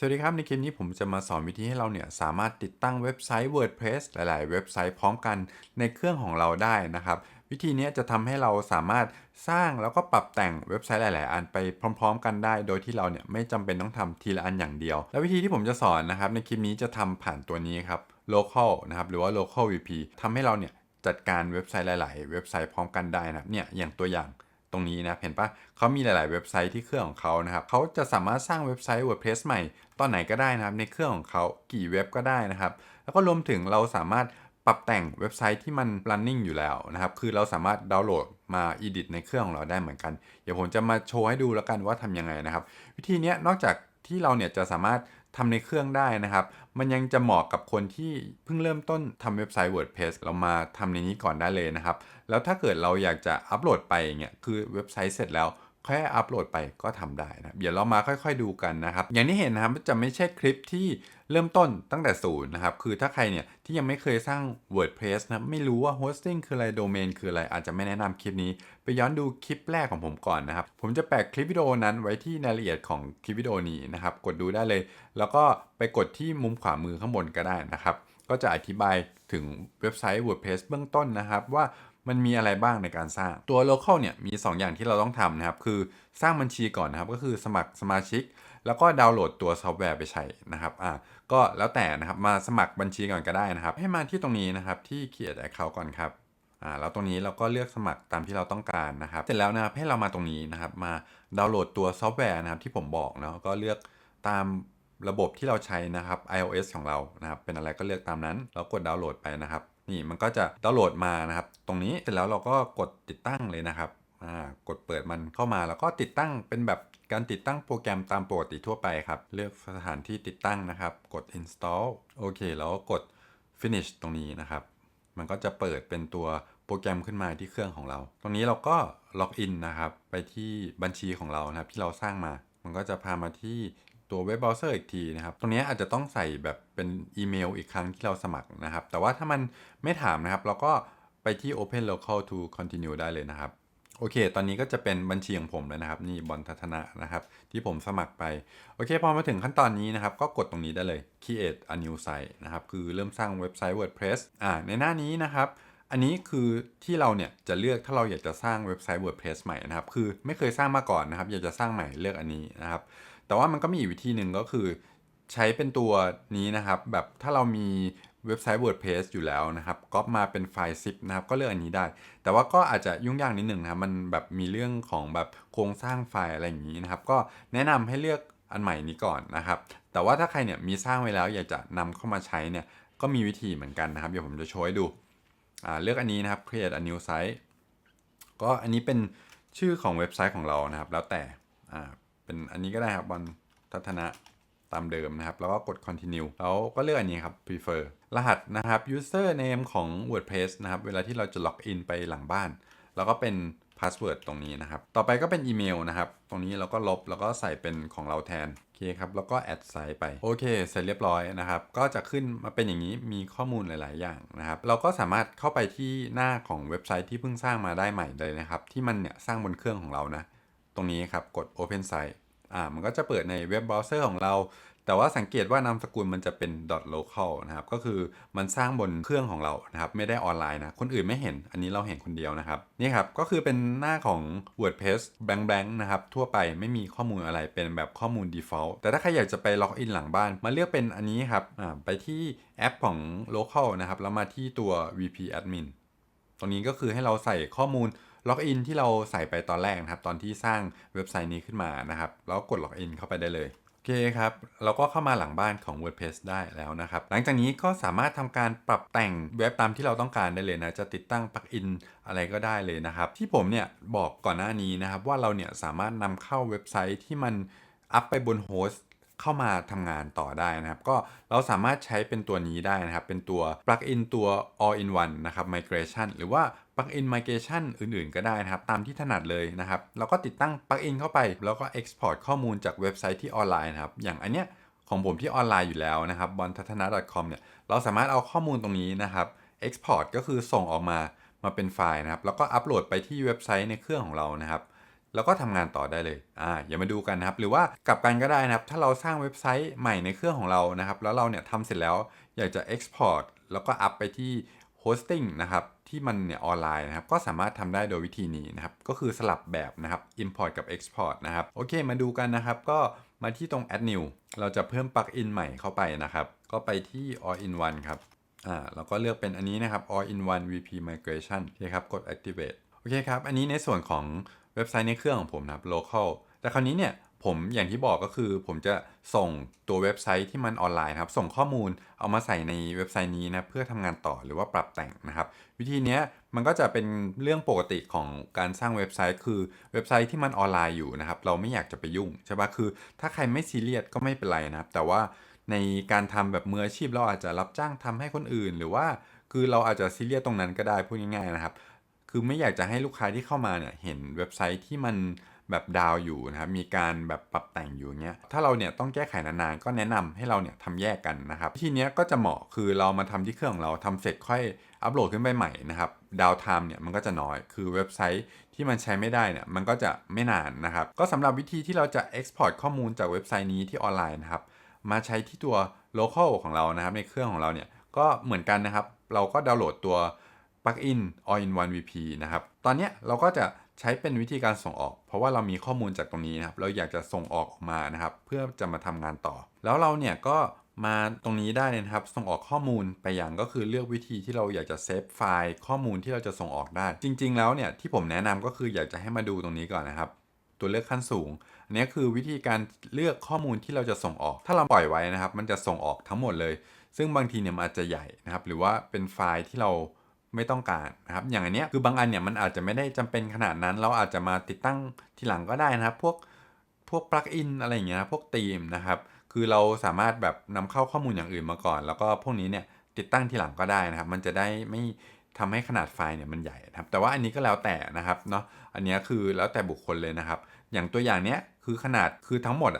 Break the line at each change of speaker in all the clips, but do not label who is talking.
สวัสดีครับ ในคลิปนี้ผมจะมาสอนวิธีให้เราเนี่ยสามารถติดตั้งเว็บไซต์ WordPress หลาย ๆ เว็บไซต์พร้อมกันในเครื่องของเราได้นะครับ วิธีนี้จะทำให้เราสามารถสร้างแล้วก็ปรับแต่งเว็บไซต์หลาย ๆ อันไปพร้อม ๆ กันได้ โดยที่เราเนี่ยไม่จำเป็นต้องทำทีละอันอย่างเดียว และวิธีที่ผมจะสอนนะครับในคลิปนี้จะทำผ่านตัวนี้ครับ local นะครับหรือว่า local VP ทำให้เราเนี่ยจัดการเว็บไซต์หลาย ๆ เว็บไซต์พร้อมกันได้นะครับเนี่ยอย่างตัวอย่าง ตรงนี้นะเห็นปะเขามีหลาย ๆ เว็บไซต์ที่เครื่องของเขานะครับเขาจะสามารถสร้างเว็บไซต์ WordPress ใหม่ ตอนไหนก็ได้นะครับ ในเครื่องของเขากี่เว็บก็ได้นะครับ แล้วก็รวมถึงเราสามารถปรับแต่งเว็บไซต์ที่มัน running อยู่แล้วนะครับ คือเราสามารถดาวน์โหลดมา edit ในเครื่องของเราได้เหมือนกัน เดี๋ยวผมจะมาโชว์ให้ดูแล้วกันว่าทำยังไงนะครับ วิธีนี้นอกจากที่เราเนี่ยจะสามารถ ทำในเครื่องได้นะครับ มันยังจะเหมาะกับคนที่เพิ่งเริ่มต้นทำเว็บไซต์ WordPress เรามาทำในนี้ก่อนได้เลยนะครับ แล้วถ้าเกิดเราอยากจะอัปโหลดไปเนี่ยคือเว็บไซต์เสร็จแล้วแค่อัปโหลดไปก็ทำได้นะเดี๋ยวเรามาค่อย ๆ ดูกันนะครับ อย่างที่เห็นนะครับจะไม่ใช่คลิปที่ เริ่มต้นตั้งแต่ศูนย์นะครับ คือถ้าใครเนี่ยที่ยังไม่เคยสร้าง WordPress นะ ไม่รู้ว่า hosting คืออะไร domain คืออะไร อาจจะไม่แนะนำคลิปนี้ ไปย้อนดูคลิปแรกของผมก่อนนะครับ ผมจะแปะคลิปวิดีโอนั้นไว้ที่รายละเอียดของคลิปวิดีโอนี้นะครับ กดดูได้เลย แล้วก็ไปกดที่มุมขวามือข้างบนก็ได้นะครับ ก็จะอธิบายถึงเว็บไซต์ WordPress เบื้องต้นนะครับว่า มันมีอะไรบ้างในการสร้างตัว local เนี่ยมี 2 อย่างที่เราต้องทำนะครับ คือสร้างบัญชีก่อนนะครับ ก็คือสมัครสมาชิก แล้วก็ดาวน์โหลดตัวซอฟต์แวร์ไปใช้นะครับอ่าก็แล้วแต่นะครับมาสมัครบัญชีก่อนก็ได้นะครับ ให้มาที่ตรงนี้นะครับที่ create account ก่อนครับอ่าแล้วตรงนี้เราก็เลือกสมัครตามที่เราต้องการนะครับ เสร็จแล้วนะครับให้เรามาตรงนี้นะครับ มาดาวน์โหลดตัวซอฟต์แวร์นะครับที่ผมบอกเนาะก็เลือกตามระบบที่เราใช้นะครับ iOS ของเรานะครับ เป็นอะไรก็เลือกตามนั้นเรากดดาวน์โหลดไปนะครับ นี่มันก็จะดาวน์โหลดมานะครับ ตรงนี้เสร็จแล้วเราก็กดติดตั้งเลยนะครับอ่ากดเปิดมันเข้ามาแล้วก็ติดตั้งเป็นแบบการติดตั้งโปรแกรมตามปกติทั่วไปครับ เลือกสถานที่ติดตั้งนะครับ กด install โอเค แล้วก็กด finish ตรงนี้นะครับ มันก็จะเปิดเป็นตัวโปรแกรมขึ้นมาที่เครื่องของเรา ตรงนี้เราก็ล็อกอินนะครับ ไปที่บัญชีของเรานะครับที่เราสร้างมา มันก็จะพามาที่ ตัวเว็บเบราว์เซอร์อีกทีนะครับ ตรงนี้อาจจะต้องใส่แบบเป็นอีเมลอีกครั้งที่เราสมัครนะครับ แต่ว่าถ้ามันไม่ถามนะครับ เราก็ไปที่ Open Local to Continue ได้เลยนะครับ โอเค ตอนนี้ก็จะเป็นบัญชีของผมแล้วนะครับ นี่บอลทัศนะนะครับ ที่ผมสมัครไป โอเค พอมาถึงขั้นตอนนี้นะครับ ก็กดตรงนี้ได้เลย create a new site นะครับ คือเริ่มสร้างเว็บไซต์ WordPress อ่า ในหน้านี้นะครับอันนี้คือที่เราเนี่ยจะเลือกถ้าเราอยากจะสร้างเว็บไซต์ WordPress ใหม่นะครับ คือไม่เคยสร้างมาก่อนนะครับ อยากจะสร้างใหม่เลือกอันนี้นะครับ แต่ว่ามันก็มีอีกวิธีหนึ่งก็คือ ใช้เป็นตัวนี้นะครับ แบบถ้าเรามีเว็บไซต์ WordPress อยู่แล้วนะครับ ก๊อปมาเป็นไฟล์ zip นะครับ ก็เลือกอันนี้ได้ แต่ว่าก็อาจจะยุ่งยากนิดหนึ่งนะมันแบบมีเรื่องของแบบโครงสร้างไฟล์อะไรอย่างนี้นะครับ ก็แนะนำให้เลือกอันใหม่นี้ก่อนนะครับ แต่ว่าถ้าใครเนี่ยมีสร้างไว้แล้ว อยากจะนำเข้ามาใช้เนี่ย ก็มีวิธีเหมือนกันนะครับ เดี๋ยวผมจะโชว์ให้ดู เลือกอันนี้นะครับ create a new site ก็อันนี้เป็นชื่อของเว็บไซต์ของเรานะครับ แล้วแต่ เป็นอันนี้ก็ได้ครับบอลทัศนะตามเดิมนะครับ แล้วก็กด continue แล้วก็เลือกอันนี้ครับ prefer รหัสนะครับ user name ของ WordPress นะครับ เวลาที่เราจะล็อกอินไปหลังบ้าน แล้วก็เป็น password ตรงนี้นะครับ ต่อไปก็เป็นอีเมลนะครับ ตรงนี้เราก็ลบแล้วก็ใส่เป็นของเราแทน โอเคครับ แล้วก็แอดไซต์ไป โอเค เสร็จเรียบร้อยนะครับ ก็จะขึ้นมาเป็นอย่างนี้ มีข้อมูลหลาย ๆ อย่างนะครับ เราก็สามารถเข้าไปที่หน้าของเว็บไซต์ที่เพิ่งสร้างมาได้ใหม่เลยนะครับ ที่มันเนี่ยสร้างบนเครื่องของเรานะ ตรงนี้ครับกด Open Site อ่ามันก็จะเปิดในเว็บเบราว์เซอร์ของเรา แต่ว่าสังเกตว่านามสกุลมันจะเป็น .local นะครับ ก็คือมันสร้างบนเครื่องของเรานะครับ ไม่ได้ออนไลน์นะ คนอื่นไม่เห็น อันนี้เราเห็นคนเดียวนะครับ นี่ครับ ก็คือเป็นหน้าของ WordPress แบงค์ๆนะครับ ทั่วไปไม่มีข้อมูลอะไรเป็นแบบข้อมูล default แต่ถ้าใครอยากจะไปล็อกอินหลังบ้าน มาเลือกเป็นอันนี้ครับ อ่า ไปที่แอปของ local นะครับ แล้วมาที่ตัว VP admin ตรงนี้ก็คือให้เราใส่ข้อมูล ล็อกอินที่เราใส่ไปตอนแรกนะครับ ตอนที่สร้างเว็บไซต์นี้ขึ้นมานะครับ แล้วกดล็อกอินเข้าไปได้เลยโอเคครับ เราก็เข้ามาหลังบ้านของ WordPress ได้แล้วนะครับ หลังจากนี้ก็สามารถทำการปรับแต่งเว็บตามที่เราต้องการได้เลยนะ จะติดตั้งปลั๊กอินอะไรก็ได้เลยนะครับ ที่ผมเนี่ยบอกก่อนหน้านี้นะครับว่าเราเนี่ยสามารถนำเข้าเว็บไซต์ที่มันอัพไปบนโฮสต์ เข้ามาทำงานต่อได้นะครับ ก็เราสามารถใช้เป็นตัวนี้ได้นะครับ เป็นตัว plugin ตัว all in one นะครับ migration หรือว่า plugin migration อื่นๆ ก็ได้นะครับ ตามที่ถนัดเลยนะครับ เราก็ติดตั้ง plugin เข้าไป แล้วก็ export ข้อมูลจากเว็บไซต์ที่ออนไลน์นะครับ อย่างอันเนี้ยของผมที่ออนไลน์อยู่แล้วนะครับ b o n t a t a n a com เนี่ย เราสามารถเอาข้อมูลตรงนี้นะครับ export ก็คือส่งออกมามาเป็นไฟล์นะครับ แล้วก็อัปโหลดไปที่เว็บไซต์ในเครื่องของเรานะครับ แล้วก็ทำงานต่อได้เลย อ่า อย่ามาดูกันนะครับ หรือว่ากลับกันก็ได้นะครับ ถ้าเราสร้างเว็บไซต์ใหม่ในเครื่องของเรานะครับ แล้วเราเนี่ยทำเสร็จแล้วอยากจะ export แล้วก็อัพไปที่ hosting นะครับ ที่มันเนี่ยออนไลน์นะครับ ก็สามารถทำได้โดยวิธีนี้นะครับ ก็คือสลับแบบนะครับ import กับ export นะครับ โอเค มาดูกันนะครับ ก็มาที่ตรง add new เราจะเพิ่มปลั๊กอินใหม่เข้าไปนะครับ ก็ไปที่ all in one ครับ อ่า เราก็เลือกเป็นอันนี้นะครับ all in one VP migration โอเคครับ กด activate โอเคครับ อันนี้ในส่วนของ เว็บไซต์ในเครื่องของผมนะครับ local แต่คราวนี้เนี่ยผมอย่างที่บอกก็คือ ผมจะส่งตัวเว็บไซต์ที่มันออนไลน์ครับ ส่งข้อมูลเอามาใส่ในเว็บไซต์นี้นะเพื่อทำงานต่อหรือว่าปรับแต่งนะครับ วิธีนี้มันก็จะเป็นเรื่องปกติของการสร้างเว็บไซต์ คือเว็บไซต์ที่มันออนไลน์อยู่นะครับ เราไม่อยากจะไปยุ่งใช่ปะคือ ถ้าใครไม่ซีเรียสก็ไม่เป็นไรนะครับ แต่ว่าในการทำแบบมืออาชีพเราอาจจะรับจ้างทำให้คนอื่น หรือว่าคือเราอาจจะซีเรียสตรงนั้นก็ได้พูดง่ายๆนะครับ คือไม่อยากจะให้ลูกค้าที่เข้ามาเนี่ยเห็นเว็บไซต์ที่มันแบบดาวอยู่นะครับมีการแบบปรับแต่งอยู่เงี้ยถ้าเราเนี่ยต้องแก้ไขนานๆก็แนะนำให้เราเนี่ยทำแยกกันนะครับทีเนี้ยก็จะเหมาะคือเรามาทำที่เครื่องของเราทำเสร็จค่อยอัปโหลดขึ้นไปใหม่นะครับดาวไทม์เนี่ยมันก็จะน้อยคือเว็บไซต์ที่มันใช้ไม่ได้เนี่ยมันก็จะไม่นานนะครับก็สำหรับวิธีที่เราจะ Export ข้อมูลจากเว็บไซต์นี้ที่ออนไลน์นะครับมาใช้ที่ตัว local ของเรานะครับในเครื่องของเราเนี่ยก็เหมือนกันนะครับเราก็ดาวน์โหลดตัว plugin all in one VP นะครับ ตอนนี้เราก็จะใช้เป็นวิธีการส่งออก เพราะว่าเรามีข้อมูลจากตรงนี้นะครับ เราอยากจะส่งออกออกมานะครับ เพื่อจะมาทำงานต่อ แล้วเราเนี่ยก็มาตรงนี้ได้นะครับ ส่งออกข้อมูลไปอย่างก็คือเลือกวิธีที่เราอยากจะเซฟไฟล์ข้อมูลที่เราจะส่งออกได้ จริง ๆ แล้วเนี่ยที่ผมแนะนำก็คืออยากจะให้มาดูตรงนี้ก่อนนะครับ ตัวเลือกขั้นสูง อันนี้คือวิธีการเลือกข้อมูลที่เราจะส่งออก ถ้าเราปล่อยไว้นะครับ มันจะส่งออกทั้งหมดเลย ซึ่งบางทีเนี่ยมันอาจจะใหญ่นะครับ หรือว่าเป็นไฟล์ที่เรา ไม่ต้องการนะครับ อย่างอันเนี้ยคือบางอันเนี่ยมันอาจจะไม่ได้จำเป็นขนาดนั้น เราอาจจะมาติดตั้งทีหลังก็ได้นะครับ พวกพวกปลั๊กอินอะไรอย่างเงี้ยพวกธีมนะครับ คือเราสามารถแบบนำเข้าข้อมูลอย่างอื่นมาก่อน แล้วก็พวกนี้เนี่ยติดตั้งทีหลังก็ได้นะครับ มันจะได้ไม่ทำให้ขนาดไฟล์เนี่ยมันใหญ่นะครับ แต่ว่าอันนี้ก็แล้วแต่นะครับเนาะอันนี้คือแล้วแต่บุคคลเลยนะครับ อย่างตัวอย่างเนี้ยคือขนาดคือทั้งหมด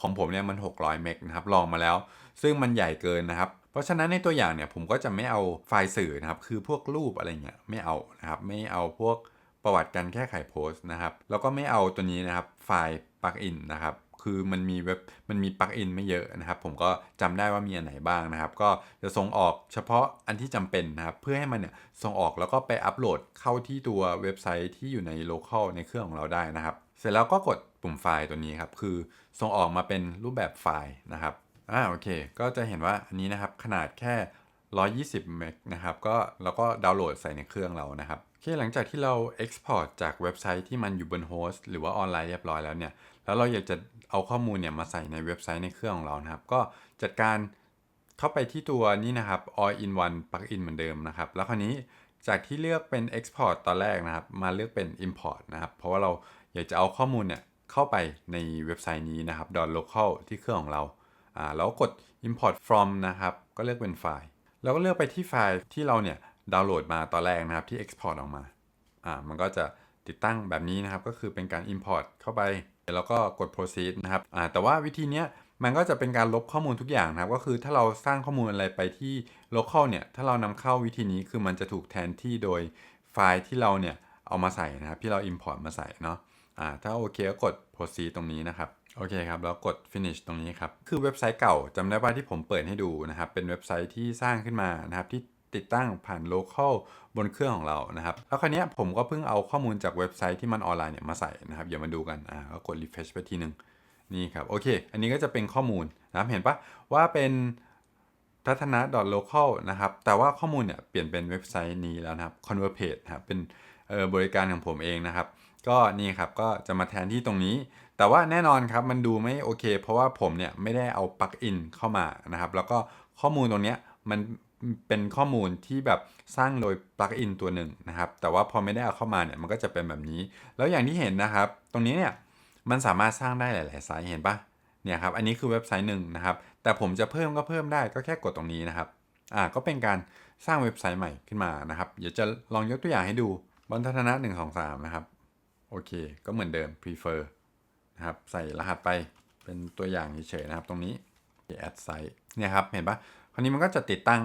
ของผมเนี่ยมัน 600 เมกนะครับลองมาแล้ว ซึ่งมันใหญ่เกินนะครับ เพราะฉะนั้นในตัวอย่างเนี่ยผมก็จะไม่เอาไฟล์สื่อนะครับ คือพวกรูปอะไรเงี้ยไม่เอานะครับ ไม่เอาพวกประวัติการแก้ไขโพสต์นะครับ แล้วก็ไม่เอาตัวนี้นะครับไฟล์ปลักอินนะครับคือมันมีเว็บมันมีปลั๊กอินไม่เยอะนะครับ ผมก็จำได้ว่ามีอันไหนบ้างนะครับ ก็จะส่งออกเฉพาะอันที่จำเป็นนะครับ เพื่อให้มันเนี่ยส่งออกแล้วก็ไปอัปโหลดเข้าที่ตัวเว็บไซต์ที่อยู่ใน local ในเครื่องของเราได้นะครับ เสร็จแล้วก็กดปุ่มไฟล์ตัวนี้ครับ คือส่งออกมาเป็นรูปแบบไฟล์นะครับ อ่าโอเค ก็จะเห็นว่าอันนี้นะครับขนาดแค่ 120 เมกนะครับก็แล้วก็ดาวน์โหลดใส่ในเครื่องเรานะครับโอเคหลังจากที่เรา Export จากเว็บไซต์ที่มันอยู่บนโฮสต์หรือว่าออนไลน์เรียบร้อยแล้วเนี่ยแล้วเราอยากจะเอาข้อมูลเนี่ยมาใส่ในเว็บไซต์ในเครื่องของเรานะครับ ก็จัดการเข้าไปที่ตัวนี้นะครับ all in one plugin เหมือนเดิมนะครับ แล้วคราวนี้จากที่เลือกเป็น export ตอนแรกนะครับ มาเลือกเป็น import นะครับ เพราะว่าเราอยากจะเอาข้อมูลเนี่ยเข้าไปในเว็บไซต์นี้นะครับ .local ที่เครื่องของเรา แล้วกด import from นะครับ ก็เลือกเป็นไฟล์ แล้วก็เลือกไปที่ไฟล์ที่เราเนี่ยดาวน์โหลดมาตอนแรกนะครับที่ export ออกมาอ่ามันก็จะติดตั้งแบบนี้นะครับ ก็คือเป็นการ import เข้าไป แล้วก็กด proceed นะครับอ่าแต่ว่าวิธีเนี้ยมันก็จะเป็นการลบข้อมูลทุกอย่างนะครับ ก็คือถ้าเราสร้างข้อมูลอะไรไปที่ local เนี่ย ถ้าเรานำเข้าวิธีนี้คือมันจะถูกแทนที่โดยไฟล์ที่เราเนี่ยเอามาใส่นะครับ ที่เรา import มาใส่เนาะอ่าถ้าโอเคก็กด proceed ตรงนี้นะครับ โอเคครับ แล้วกด finish ตรงนี้ครับ คือเว็บไซต์เก่าจำได้ว่าที่ผมเปิดให้ดูนะครับ เป็นเว็บไซต์ที่สร้างขึ้นมานะครับที่ติดตั้งผ่าน local บนเครื่องของเรานะครับ แล้วคราวนี้ผมก็เพิ่งเอาข้อมูลจากเว็บไซต์ที่มันออนไลน์เนี่ยมาใส่นะครับ อย่ามาดูกัน อ่าก็กด refresh ไปทีหนึ่งนี่ครับ โอเค อันนี้ก็จะเป็นข้อมูลนะครับ เห็นปะว่าเป็นพัฒนา .local นะครับ แต่ว่าข้อมูลเนี่ยเปลี่ยนเป็นเว็บไซต์นี้แล้วนะครับ convert page นะครับ เป็นออบริการของผมเองนะครับ ก็นี่ครับ ก็จะมาแทนที่ตรงนี้ แต่ว่าแน่นอนครับมันดูไม่โอเค เพราะว่าผมเนี่ยไม่ได้เอาปลั๊กอินเข้ามานะครับ แล้วก็ข้อมูลตรงนี้มันเป็นข้อมูลที่แบบสร้างโดยปลั๊กอินตัวหนึ่งนะครับ แต่ว่าพอไม่ได้เอาเข้ามาเนี่ยมันก็จะเป็นแบบนี้ แล้วอย่างที่เห็นนะครับ ตรงนี้เนี่ยมันสามารถสร้างได้หลายๆไซต์เห็นปะเนี่ยครับ อันนี้คือเว็บไซต์หนึ่งนะครับ แต่ผมจะเพิ่มก็เพิ่มได้ก็แค่กดตรงนี้นะครับ อ่า ก็เป็นการสร้างเว็บไซต์ใหม่ขึ้นมานะครับ เดี๋ยวจะลองยกตัวอย่างให้ดูบนทัศนะ1 2 3 นะครับ โอเค ก็เหมือนเดิม prefer นะครับใส่รหัสไปเป็นตัวอย่างเฉยๆนะครับ ตรงนี้ add site เนี่ยครับเห็นปะคราวนี้มันก็จะติดตั้ง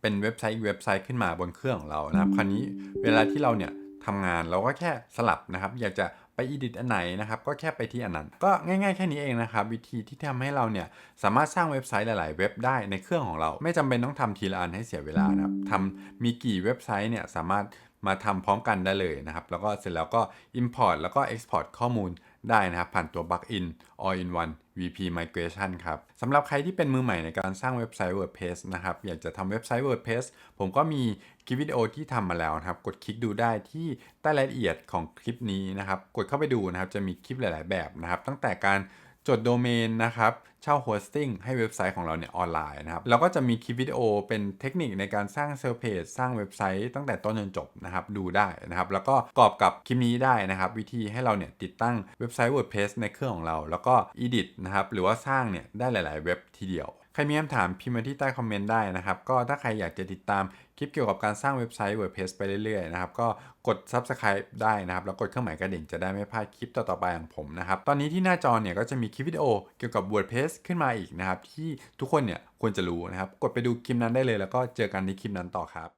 เป็นเว็บไซต์เว็บไซต์ขึ้นมาบนเครื่องของเรานะครับ คราวนี้เวลาที่เราเนี่ยทำงานเราก็แค่สลับนะครับ อยากจะไป edit อันไหนนะครับ ก็แค่ไปที่อันนั้น ก็ง่ายๆแค่นี้เองนะครับ วิธีที่ทำให้เราเนี่ยสามารถสร้างเว็บไซต์หลายๆ เว็บได้ในเครื่องของเรา ไม่จำเป็นต้องทำทีละอันให้เสียเวลานะครับทำมีกี่เว็บไซต์เนี่ยสามารถมาทำพร้อมกันได้เลยนะครับ แล้วก็เสร็จแล้วก็ import แล้วก็ export ข้อมูล ได้นะครับ ผ่านตัว plugin all in one VP migration ครับสำหรับใครที่เป็นมือใหม่ในการสร้างเว็บไซต์ WordPress นะครับ อยากจะทำเว็บไซต์ WordPress ผมก็มีคลิปวิดีโอที่ทำมาแล้วนะครับ กดคลิกดูได้ที่ใต้รายละเอียดของคลิปนี้นะครับ กดเข้าไปดูนะครับ จะมีคลิปหลาย ๆ แบบนะครับ ตั้งแต่การ จดโดเมนนะครับเช่าโฮสติ้งให้เว็บไซต์ของเราเนี่ยออนไลน์นะครับเราก็จะมีคลิปวิดีโอเป็นเทคนิคในการสร้างเซลล์เพจสร้างเว็บไซต์ตั้งแต่ต้นจนจบนะครับดูได้นะครับ แล้วก็กรอบกับคลิปนี้ได้นะครับ วิธีให้เราเนี่ยติดตั้งเว็บไซต์ WordPress ในเครื่องของเรา แล้วก็ edit นะครับหรือว่าสร้างเนี่ยได้หลาย ๆ เว็บทีเดียว ใครมีคำถามพิมพ์มาที่ใต้คอมเมนต์ได้นะครับ ก็ถ้าใครอยากจะติดตามคลิปเกี่ยวกับการสร้างเว็บไซต์ WordPress ไปเรื่อยๆนะครับ ก็กด Subscribe ได้นะครับ แล้วกดเครื่องหมายกระดิ่งจะได้ไม่พลาดคลิปต่อๆไปของผมนะครับ ตอนนี้ที่หน้าจอเนี่ยก็จะมีคลิปวิดีโอเกี่ยวกับ WordPress ขึ้นมาอีกนะครับ ที่ทุกคนเนี่ยควรจะรู้นะครับ กดไปดูคลิปนั้นได้เลย แล้วก็เจอกันในคลิปนั้นต่อครับ